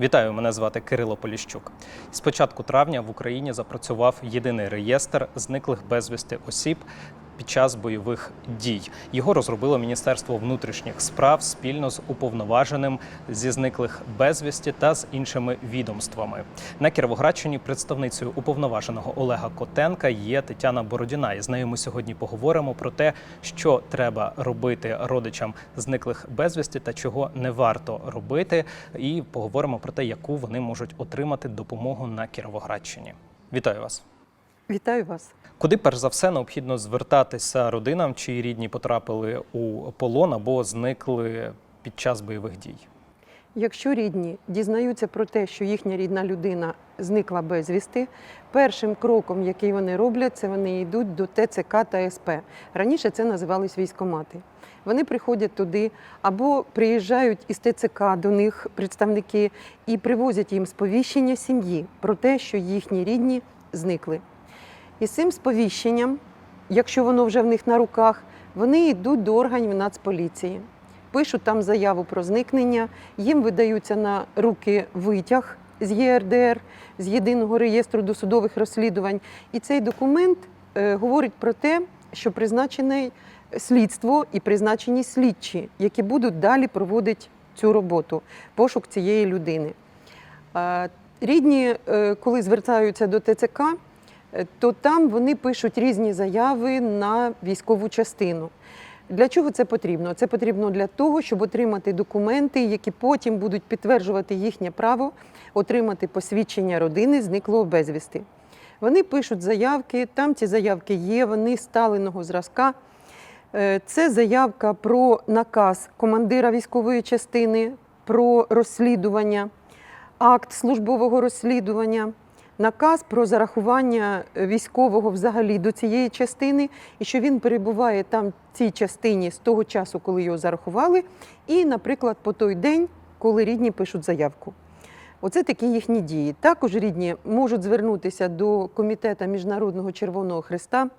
Вітаю, мене звати Кирило Поліщук. З початку травня в Україні запрацював єдиний реєстр зниклих безвісти осіб під час бойових дій. Його розробило Міністерство внутрішніх справ спільно з уповноваженим зі зниклих безвісті та з іншими відомствами. На Кіровоградщині представницею уповноваженого Олега Котенка є Тетяна Бородіна. І з нею ми сьогодні поговоримо про те, що треба робити родичам зниклих безвісті та чого не варто робити. І поговоримо про те, яку вони можуть отримати допомогу на Кіровоградщині. Вітаю вас. Вітаю вас. Куди перш за все необхідно звертатися родинам, чиї рідні потрапили у полон або зникли під час бойових дій? Якщо рідні дізнаються про те, що їхня рідна людина зникла безвісти, першим кроком, який вони роблять, це вони йдуть до ТЦК та СП. Раніше це називались військомати. Вони приходять туди або приїжджають із ТЦК до них представники і привозять їм сповіщення сім'ї про те, що їхні рідні зникли. І цим сповіщенням, якщо воно вже в них на руках, вони йдуть до органів Нацполіції, пишуть там заяву про зникнення, їм видаються на руки витяг з ЄРДР, з єдиного реєстру досудових розслідувань. І цей документ е, говорить про те, що призначене слідство і призначені слідчі, які будуть далі проводити цю роботу, пошук цієї людини. Рідні, е, коли звертаються до ТЦК, то там вони пишуть різні заяви на військову частину. Для чого це потрібно? Це потрібно для того, щоб отримати документи, які потім будуть підтверджувати їхнє право отримати посвідчення родини зниклого безвісти. Вони пишуть заявки, там ці заявки є, вони сталеного зразка. Е, Це заявка про наказ командира військової частини, про розслідування, акт службового розслідування, наказ про зарахування військового взагалі до цієї частини, і що він перебуває там в цій частині з того часу, коли його зарахували, і, наприклад, по той день, коли рідні пишуть заявку. Оце такі їхні дії. Також рідні можуть звернутися до комітету Міжнародного Червоного Христа.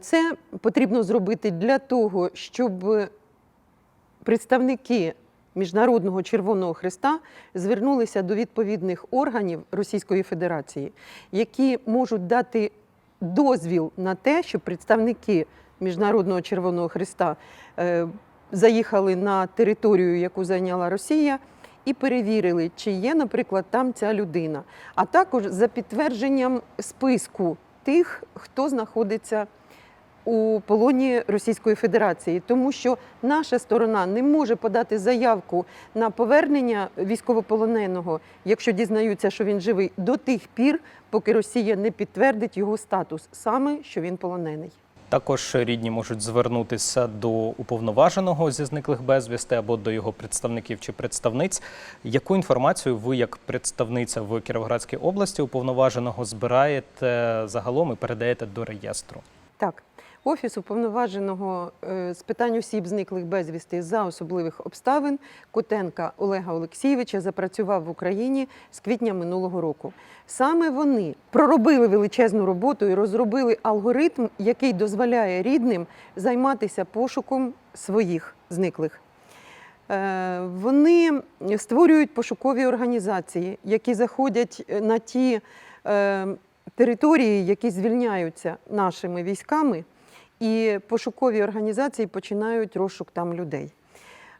Це потрібно зробити для того, щоб представники Міжнародного Червоного Христа звернулися до відповідних органів Російської Федерації, які можуть дати дозвіл на те, щоб представники Міжнародного Червоного Христа е, заїхали на територію, яку зайняла Росія, і перевірили, чи є, наприклад, там ця людина, а також за підтвердженням списку тих, хто знаходиться у полоні Російської Федерації, тому що наша сторона не може подати заявку на повернення військовополоненого, якщо дізнаються, що він живий, до тих пір, поки Росія не підтвердить його статус, саме що він полонений. Також рідні можуть звернутися до уповноваженого зі зниклих безвісти або до його представників чи представниць. Яку інформацію ви, як представниця в Кіровоградській області, уповноваженого збираєте загалом і передаєте до реєстру? Так, Офіс уповноваженого е, з питань осіб, зниклих безвісти за особливих обставин Котенка Олега Олексійовича запрацював в Україні з квітня минулого року. Саме вони проробили величезну роботу і розробили алгоритм, який дозволяє рідним займатися пошуком своїх зниклих. Е, Вони створюють пошукові організації, які заходять на ті е, території, які звільняються нашими військами, і пошукові організації починають розшук там людей.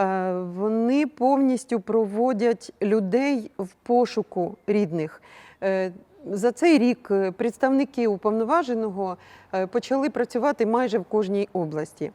Е, Вони повністю проводять людей в пошуку рідних. Е, За цей рік е, представники уповноваженого почали працювати майже в кожній області.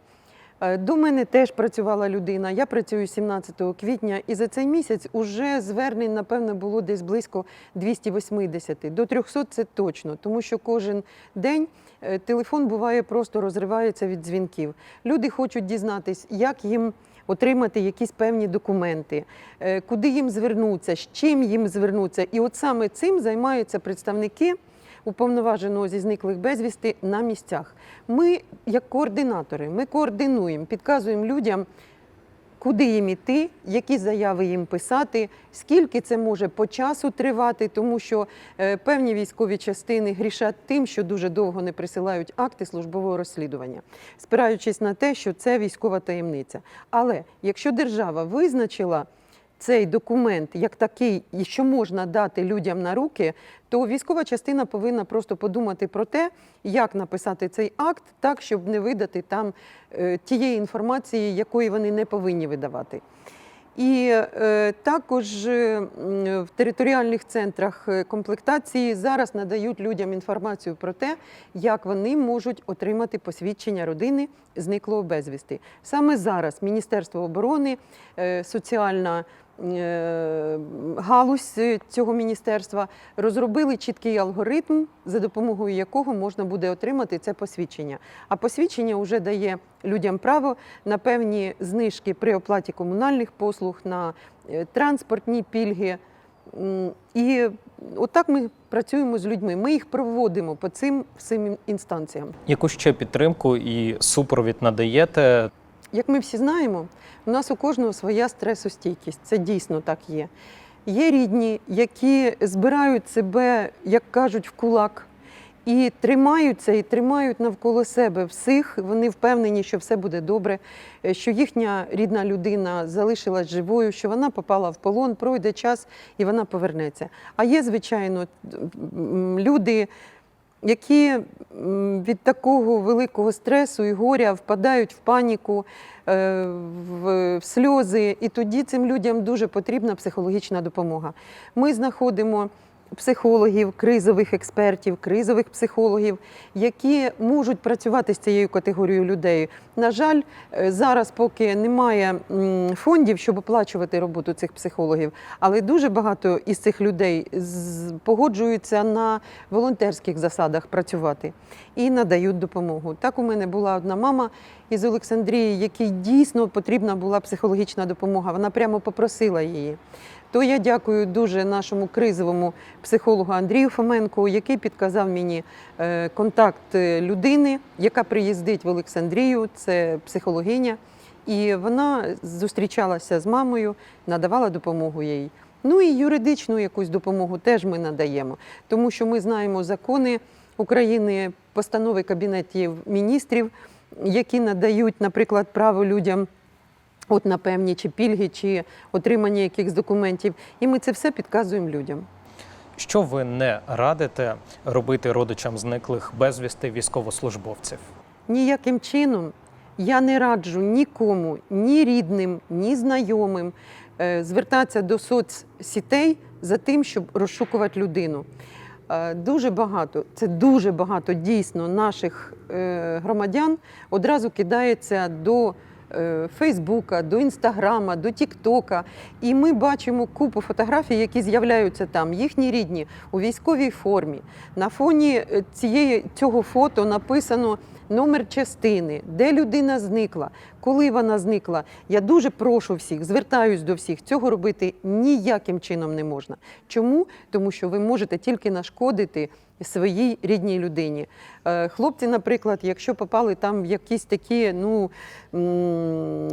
Е, До мене теж працювала людина. Я працюю 17 квітня, і за цей місяць уже звернень, напевно, було десь близько 280. До 300 це точно, тому що кожен день е, телефон буває просто розривається від дзвінків. Люди хочуть дізнатись, як їм отримати якісь певні документи, е, куди їм звернутися, з чим їм звернутися. І от саме цим займаються представники уповноваженого зі зниклих безвісти на місцях. Ми, як координатори, ми координуємо, підказуємо людям, куди їм іти, які заяви їм писати, скільки це може по часу тривати, тому що е, певні військові частини грішать тим, що дуже довго не присилають акти службового розслідування, спираючись на те, що це військова таємниця. Але якщо держава визначила цей документ як такий, і що можна дати людям на руки, то військова частина повинна просто подумати про те, як написати цей акт так, щоб не видати там е, тієї інформації, якої вони не повинні видавати. І е, також е, в територіальних центрах комплектації зараз надають людям інформацію про те, як вони можуть отримати посвідчення родини зниклого безвісти. Саме зараз Міністерство оборони, соціальна галузь е, цього міністерства розробили чіткий алгоритм, за допомогою якого можна буде отримати це посвідчення. А посвідчення вже дає людям право на певні знижки при оплаті комунальних послуг, на е, транспортні пільги. І отак ми працюємо з людьми. Ми їх проводимо по цим всім інстанціям. Яку ще підтримку і супровід надаєте? Як ми всі знаємо, у нас у кожного своя стресостійкість. Це дійсно так є. Є рідні, які збирають себе, як кажуть, в кулак. І тримаються, і тримають навколо себе всіх. Вони впевнені, що все буде добре, що їхня рідна людина залишилась живою, що вона попала в полон, пройде час і вона повернеться. А є, звичайно, люди, які від такого великого стресу і горя впадають в паніку, е, в, в сльози, і тоді цим людям дуже потрібна психологічна допомога. Ми знаходимо психологів, кризових експертів, кризових психологів, які можуть працювати з цією категорією людей. На жаль, е, зараз поки немає фондів, щоб оплачувати роботу цих психологів, але дуже багато із цих людей погоджуються на волонтерських засадах працювати і надають допомогу. Так у мене була одна мама із Олександрії, якій дійсно потрібна була психологічна допомога. Вона прямо попросила її. То я дякую дуже нашому кризовому психологу Андрію Фоменку, який підказав мені е, контакт людини, яка приїздить в Олександрію, це психологиня. І вона зустрічалася з мамою, надавала допомогу їй. Ну і юридичну якусь допомогу теж ми надаємо, тому що ми знаємо закони України, постанови Кабінетів міністрів, які надають, наприклад, право людям от на певні чи пільги, чи отримання якихось документів. І ми це все підказуємо людям. Що ви не радите робити родичам зниклих безвісти військовослужбовців? Ніяким чином я не раджу нікому, ні рідним, ні знайомим е, звертатися до соцсітей за тим, щоб розшукувати людину. Е, Дуже багато, це дуже багато дійсно наших е, громадян одразу кидається до Фейсбука, до Інстаграма, до Тіктока. І ми бачимо купу фотографій, які з'являються там, їхні рідні у військовій формі. На фоні е, цієї, цього фото написано номер частини, де людина зникла, коли вона зникла. Я дуже прошу всіх, звертаюсь до всіх, цього робити ніяким чином не можна. Чому? Тому що ви можете тільки нашкодити своїй рідній людині. Е, Хлопці, наприклад, якщо попали там в якісь такі ну,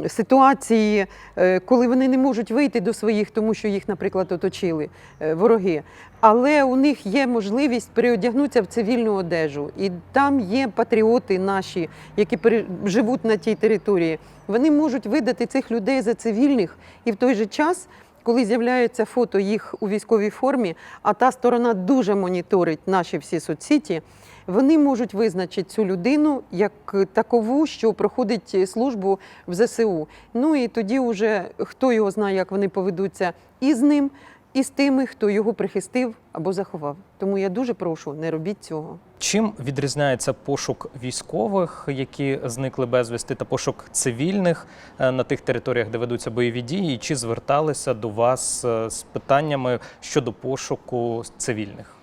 ситуації, е, коли вони не можуть вийти до своїх, тому що їх, наприклад, оточили е, вороги, але у них є можливість переодягнутися в цивільну одежу, і там є патріоти наші, які живуть на тій території. Вони можуть видати цих людей за цивільних і в той же час. Коли з'являється фото їх у військовій формі, а та сторона дуже моніторить наші всі соцсіті, вони можуть визначити цю людину як такову, що проходить службу в ЗСУ. Ну і тоді вже хто його знає, як вони поведуться і з ним, і з тими, хто його прихистив або заховав. Тому я дуже прошу, не робіть цього. Чим відрізняється пошук військових, які зникли безвісти, та пошук цивільних е, на тих територіях, де ведуться бойові дії? І Чи зверталися до вас е, з питаннями щодо пошуку цивільних?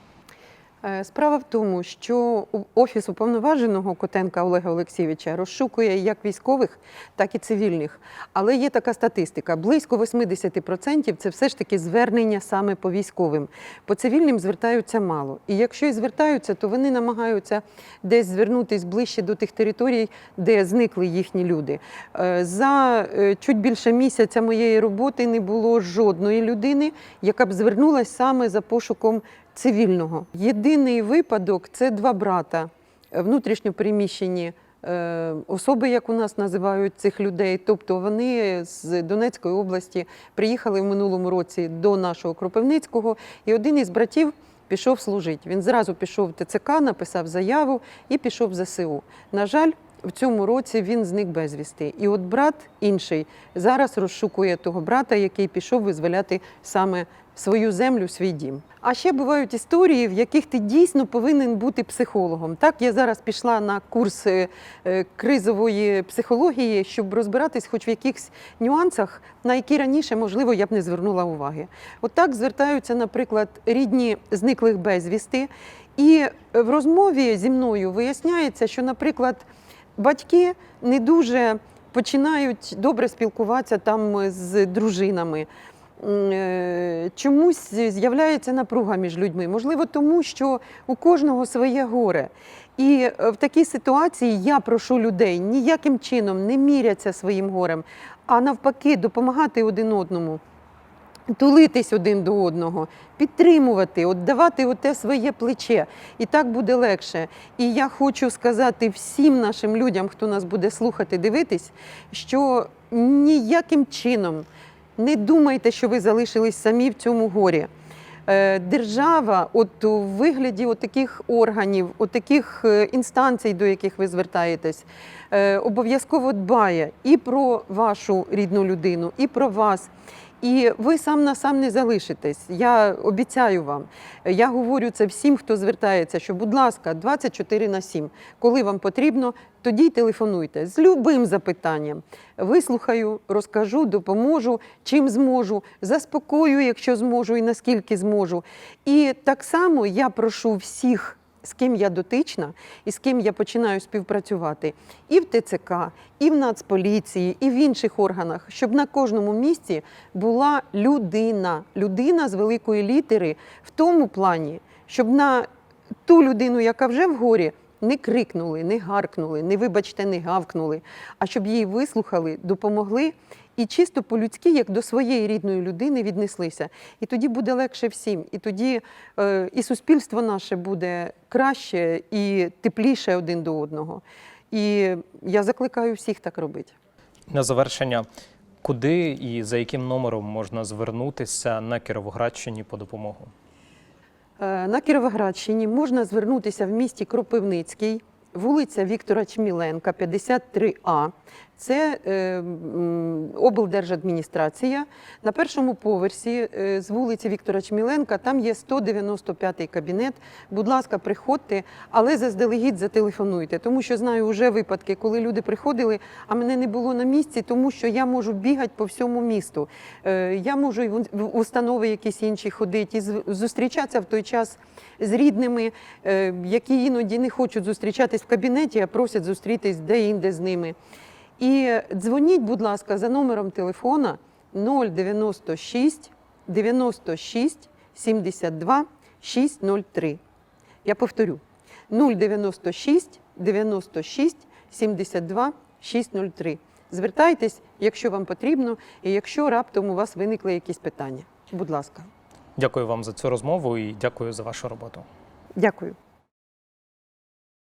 Е, Справа в тому, що офіс уповноваженого Котенка Олега Олексійовича розшукує як військових, так і цивільних. Але є така статистика: близько 80% це все ж таки звернення саме по військовим. По цивільним звертаються мало. І якщо і звертаються, то вони намагаються десь звернутися ближче до тих територій, де зникли їхні люди. Е, За е, чуть більше місяця моєї роботи не було жодної людини, яка б звернулася саме за пошуком цивільного. Єдиний випадок це два брата, внутрішньо переміщені е, особи, як у нас називають цих людей. Тобто вони з Донецької області приїхали в минулому році до нашого Кропивницького, і один із братів пішов служити. Він зразу пішов в ТЦК, написав заяву і пішов в ЗСУ. На жаль, в цьому році він зник безвісти. І от брат інший зараз розшукує того брата, який пішов визволяти саме свою землю, свій дім. А ще бувають історії, в яких ти дійсно повинен бути психологом. Так, я зараз пішла на курс е, е, кризової психології, щоб розбиратись хоч в якихось нюансах, на які раніше, можливо, я б не звернула уваги. От так звертаються, наприклад, рідні зниклих безвісти. І в розмові зі мною виясняється, що, наприклад, батьки не дуже починають добре спілкуватися там з дружинами. Е, Чомусь з'являється напруга між людьми. Можливо, тому що у кожного своє горе. І е, в такій ситуації я прошу людей ніяким чином не міряться своїм горем, а навпаки, допомагати один одному тулитись один до одного, підтримувати, от давати оте своє плече. І так буде легше. І я хочу сказати всім нашим людям, хто нас буде слухати, дивитись, що ніяким чином не думайте, що ви залишились самі в цьому горі. Е, Держава, от у вигляді таких органів, таких е, інстанцій, до яких ви звертаєтесь, е, обов'язково дбає і про вашу рідну людину, і про вас. І ви сам на сам не залишитесь. Я обіцяю вам. Я говорю це всім, хто звертається, що, будь ласка, 24 на 7. Коли вам потрібно, тоді й телефонуйте з любим запитанням. Вислухаю, розкажу, допоможу, чим зможу, заспокою, якщо зможу і наскільки зможу. І так само я прошу всіх. З ким я дотична і з ким я починаю співпрацювати і в ТЦК, і в Нацполіції, і в інших органах, щоб на кожному місці була людина, людина з великої літери в тому плані, щоб на ту людину, яка вже в горі, не крикнули, не гаркнули, не вибачте, не гавкнули, а щоб її вислухали, допомогли і чисто по-людськи, як до своєї рідної людини, віднеслися. І тоді буде легше всім. І тоді е, і суспільство наше буде краще і тепліше один до одного. І я закликаю всіх так робити. На завершення, куди і за яким номером можна звернутися на Кіровоградщині по допомогу? Е, На Кіровоградщині можна звернутися в місті Кропивницький, вулиця Віктора Чміленка, 53А. Це е, облдержадміністрація. На першому поверсі е, з вулиці Віктора Чміленка там є 195-й кабінет. Будь ласка, приходьте, але заздалегідь зателефонуйте, тому що знаю вже випадки, коли люди приходили, а мене не було на місці, тому що я можу бігати по всьому місту. Е, Я можу і в установи якісь інші ходити, і зустрічатися в той час з рідними, які іноді не хочуть зустрічатись в кабінеті, а просять зустрітись де-інде з ними. І дзвоніть, будь ласка, за номером телефона 096 96 72 603. Я повторю 096 96 72 603. Звертайтесь, якщо вам потрібно, і якщо раптом у вас виникли якісь питання. Будь ласка, Дякую вам за цю розмову і дякую за вашу роботу. дякую.